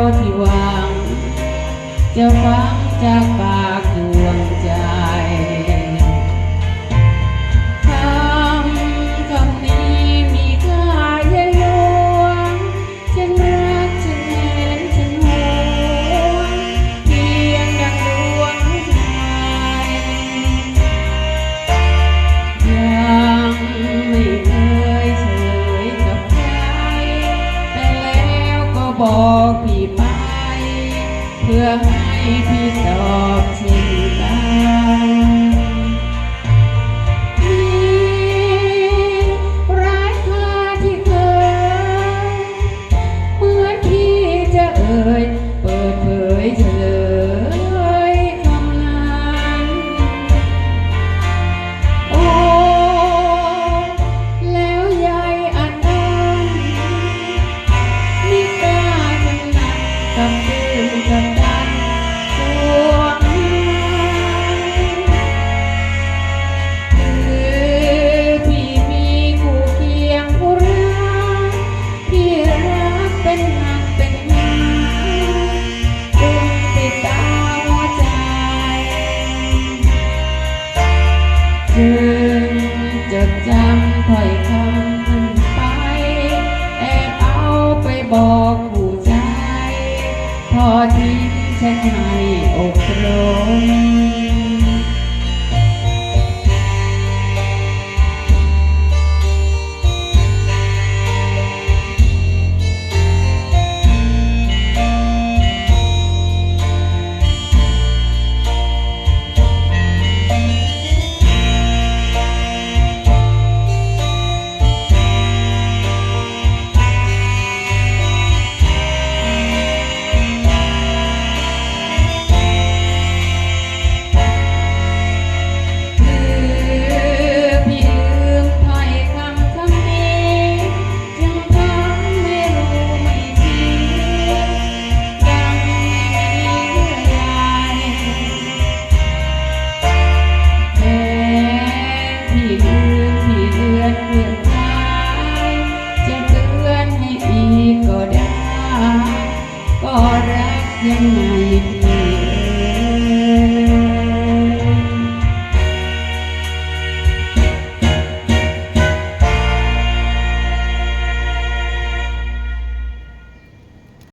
วที่วาง จะฟังจากปากดวงใจ บอกพี่ไป เพื่อให้พี่ตอบที ถอยคำมันไป แอบเอาไปบอกผู้ใจ พอทิ้งฉันให้อกรม now.